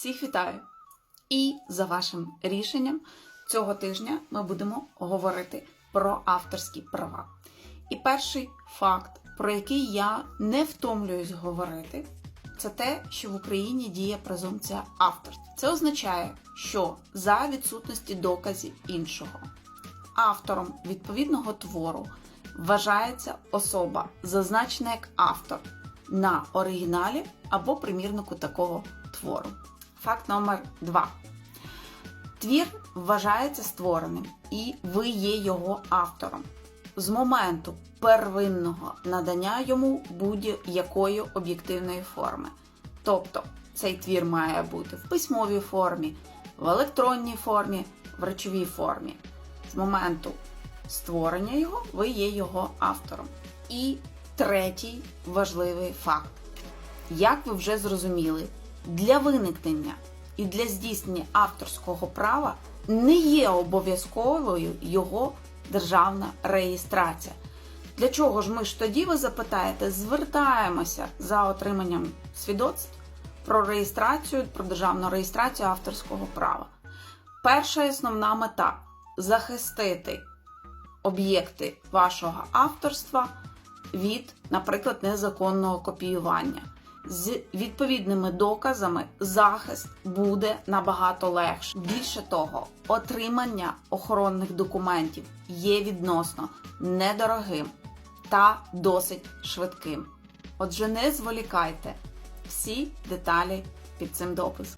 Всіх вітаю! І за вашим рішенням цього тижня ми будемо говорити про авторські права. І перший факт, про який я не втомлююсь говорити, це те, що в Україні діє презумпція авторства. Це означає, що за відсутності доказів іншого автором відповідного твору вважається особа, зазначена як автор на оригіналі або примірнику такого твору. Факт номер 2. Твір вважається створеним, і ви є його автором з моменту первинного надання йому будь-якої об'єктивної форми. Тобто цей твір має бути в письмовій формі, в електронній формі, в речовій формі. З моменту створення його ви є його автором. І третій важливий факт. Як ви вже зрозуміли, для виникнення і для здійснення авторського права не є обов'язковою його державна реєстрація. Для чого ж ми ж тоді, ви запитаєте, звертаємося за отриманням свідоцтв про реєстрацію, про державну реєстрацію авторського права. Перша основна мета захистити об'єкти вашого авторства від, наприклад, незаконного копіювання. З відповідними доказами захист буде набагато легше. Більше того, отримання охоронних документів є відносно недорогим та досить швидким. Отже, не зволікайте всі деталі під цим дописом.